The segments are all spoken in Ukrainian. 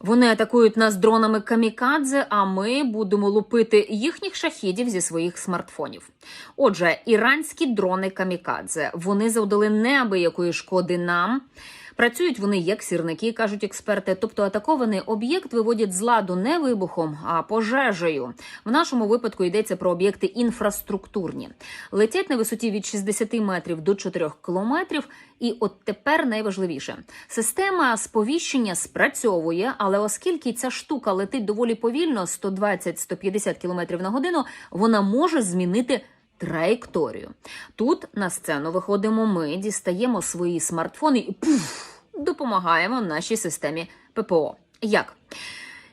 Вони атакують нас дронами камікадзе, а ми будемо лупити їхніх шахідів зі своїх смартфонів. Отже, іранські дрони камікадзе вони завдали неабиякої шкоди нам. Працюють вони як сірники, кажуть експерти. Тобто атакований об'єкт виводять з ладу не вибухом, а пожежею. В нашому випадку йдеться про об'єкти інфраструктурні. Летять на висоті від 60 метрів до 4 кілометрів. І от тепер найважливіше: система сповіщення спрацьовує, але оскільки ця штука летить доволі повільно, 120-150 км на годину, вона може змінити траєкторію. Тут на сцену виходимо ми, дістаємо свої смартфони і пуф, допомагаємо нашій системі ППО. Як?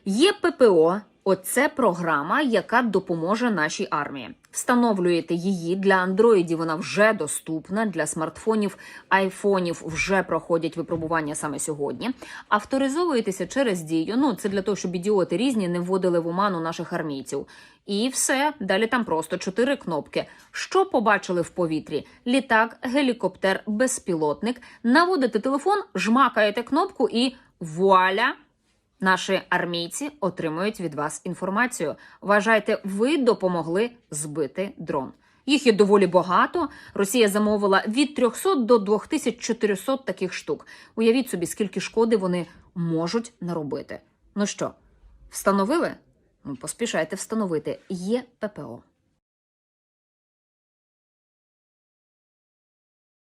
Є ППО, оце програма, яка допоможе нашій армії. Встановлюєте її для андроїдів. Вона вже доступна для смартфонів, айфонів вже проходять випробування саме сьогодні. Авторизовуєтеся через дію. Ну це для того, щоб ідіоти різні не вводили в оману наших армійців. І все далі там просто чотири кнопки. Що побачили в повітрі? Літак, гелікоптер, безпілотник. Наводите телефон, жмакаєте кнопку і вуаля! Наші армійці отримують від вас інформацію. Вважайте, ви допомогли збити дрон. Їх є доволі багато. Росія замовила від 300 до 2400 таких штук. Уявіть собі, скільки шкоди вони можуть наробити. Ну що, встановили? Ну, поспішайте встановити. Є ППО.